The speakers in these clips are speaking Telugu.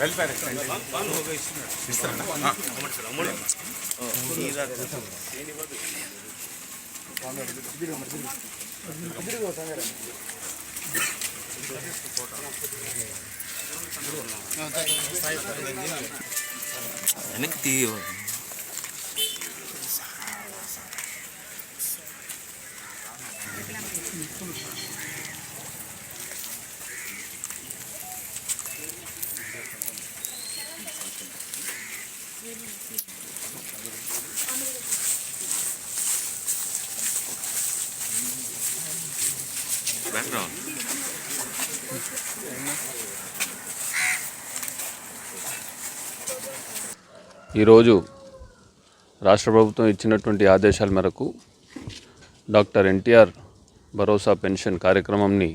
ವೆಲ್ಫೇರ್ எனக்கு தீ Thank you. బ్యాక్గ్రౌండ్ ఈరోజు రాష్ట్ర ప్రభుత్వం ఇచ్చినటువంటి ఆదేశాల మేరకు డాక్టర్ ఎన్టీఆర్ భరోసా పెన్షన్ కార్యక్రమంని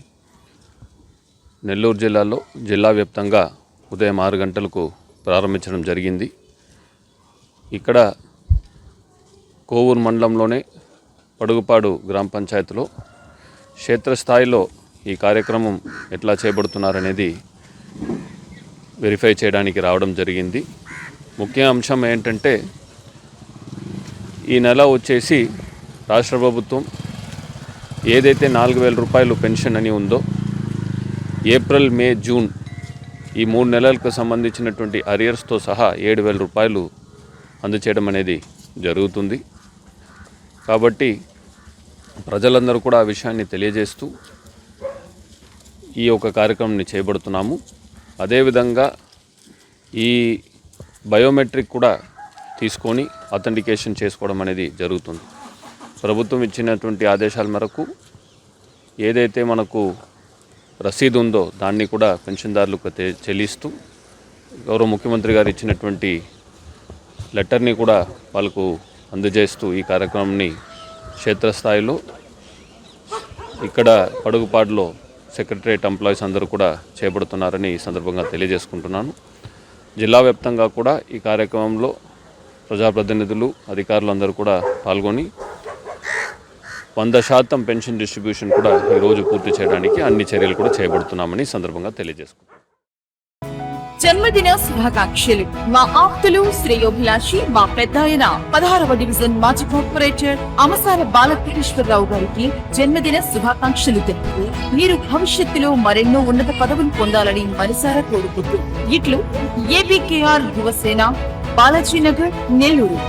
నెల్లూరు జిల్లాలో జిల్లా వ్యాప్తంగా ఉదయం ఆరు గంటలకు ప్రారంభించడం జరిగింది. ఇక్కడ కోవూరు మండలంలోనే పడుగుపాడు గ్రామ పంచాయతీలో క్షేత్రస్థాయిలో ఈ కార్యక్రమం ఎట్లా చేపడుతున్నారనేది వెరిఫై చేయడానికి రావడం జరిగింది. ముఖ్య అంశం ఏంటంటే ఈ నెల వచ్చేసి రాష్ట్ర ప్రభుత్వం ఏదైతే నాలుగు వేల రూపాయలు పెన్షన్ అని ఉందో ఏప్రిల్ మే జూన్ ఈ మూడు నెలలకు సంబంధించినటువంటి అరియర్స్తో సహా ఏడు వేల రూపాయలు అందచేయడం అనేది జరుగుతుంది. కాబట్టి ప్రజలందరూ కూడా ఆ విషయాన్ని తెలియజేస్తూ ఈ యొక్క కార్యక్రమాన్ని చేపడుతున్నాము. అదేవిధంగా ఈ బయోమెట్రిక్ కూడా తీసుకొని అథెంటికేషన్ చేసుకోవడం అనేది జరుగుతుంది. ప్రభుత్వం ఇచ్చినటువంటి ఆదేశాల మేరకు ఏదైతే మనకు రసీదు ఉందో దాన్ని కూడా పెన్షన్దారులకు తె- చెల్లిస్తూ గౌరవ ముఖ్యమంత్రి గారు ఇచ్చినటువంటి లెటర్ని కూడా వాళ్ళకు అందజేస్తూ ఈ కార్యక్రమాన్ని క్షేత్రస్థాయిలో ఇక్కడ పడుగుపాడులో సెక్రటరేట్ ఎంప్లాయీస్ అందరూ కూడా చేపడుతున్నారని ఈ సందర్భంగా తెలియజేసుకుంటున్నాను. జిల్లా వ్యాప్తంగా కూడా ఈ కార్యక్రమంలో ప్రజాప్రతినిధులు అధికారులు అందరూ కూడా పాల్గొని వంద శాతం పెన్షన్ డిస్ట్రిబ్యూషన్ కూడా ఈరోజు పూర్తి చేయడానికి అన్ని చర్యలు కూడా చేపడుతున్నామని సందర్భంగా తెలియజేసుకుంటున్నాను. జన్మదిన శుభాకాంక్షలు. మా ఆప్తులు శ్రేయోభిలాషి మా పెద్దాయన పదహారవ డివిజన్ మాజీ కార్పొరేటర్ అమసార బాలకృష్ణరావు గారికి జన్మదిన శుభాకాంక్షలు తెలుపు మీరు భవిష్యత్తులో మరెన్నో ఉన్నత పదవులు పొందాలని మనసారా కోరుకుంటూ ఇట్లు ఏబికేఆర్ యువసేన బాలాజీనగర్ నెల్లూరు.